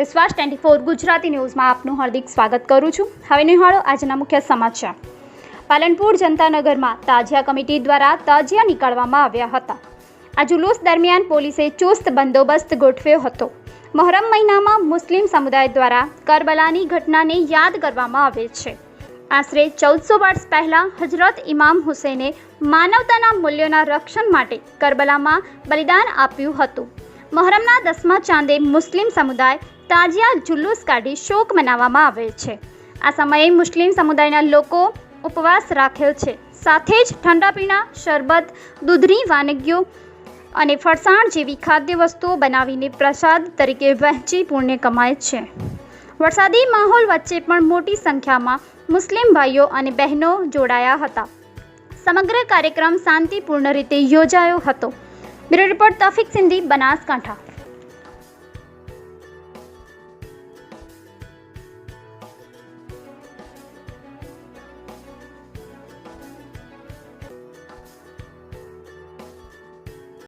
વિશ્વાસ twenty four Gujarati ન્યૂઝમાં આપનું હાર્દિક સ્વાગત કરું છું. હવે નિહાળો આજના મુખ્ય સમાચાર. પાલનપુર જનતાનગરમાં તાજિયા કમિટી દ્વારા તાજિયા નીકાળવામાં આવ્યા હતા. આ જુલુસ દરમિયાન પોલીસે ચુસ્ત બંદોબસ્ત ગોઠવ્યો હતો. મહોરમ મહિનામાં મુસ્લિમ સમુદાય દ્વારા કરબલાની ઘટનાને યાદ કરવામાં આવે છે. આશરે ચૌદસો વર્ષ પહેલાં હજરત ઇમામ હુસૈને માનવતાના મૂલ્યોના રક્ષણ માટે કરબલામાં બલિદાન આપ્યું હતું. મહોરમના દસમા ચાંદે મુસ્લિમ સમુદાય તાજિયા જુલુસ કાઢી શોક મનાવવામાં આવે છે. આ સમયે મુસ્લિમ સમુદાયના લોકો ઉપવાસ રાખેલ છે. સાથે જ ઠંડા પીણા શરબત, દૂધની વાનગીઓ અને ફરસાણ જેવી ખાદ્ય વસ્તુઓ બનાવીને પ્રસાદ તરીકે વહેંચી પુણ્ય કમાય છે. વરસાદી માહોલ વચ્ચે પણ મોટી સંખ્યામાં મુસ્લિમ ભાઈઓ અને બહેનો જોડાયા હતા. સમગ્ર કાર્યક્રમ શાંતિપૂર્ણ રીતે યોજાયો હતો. Bureau report Tafik Sindhi, Banaskantha.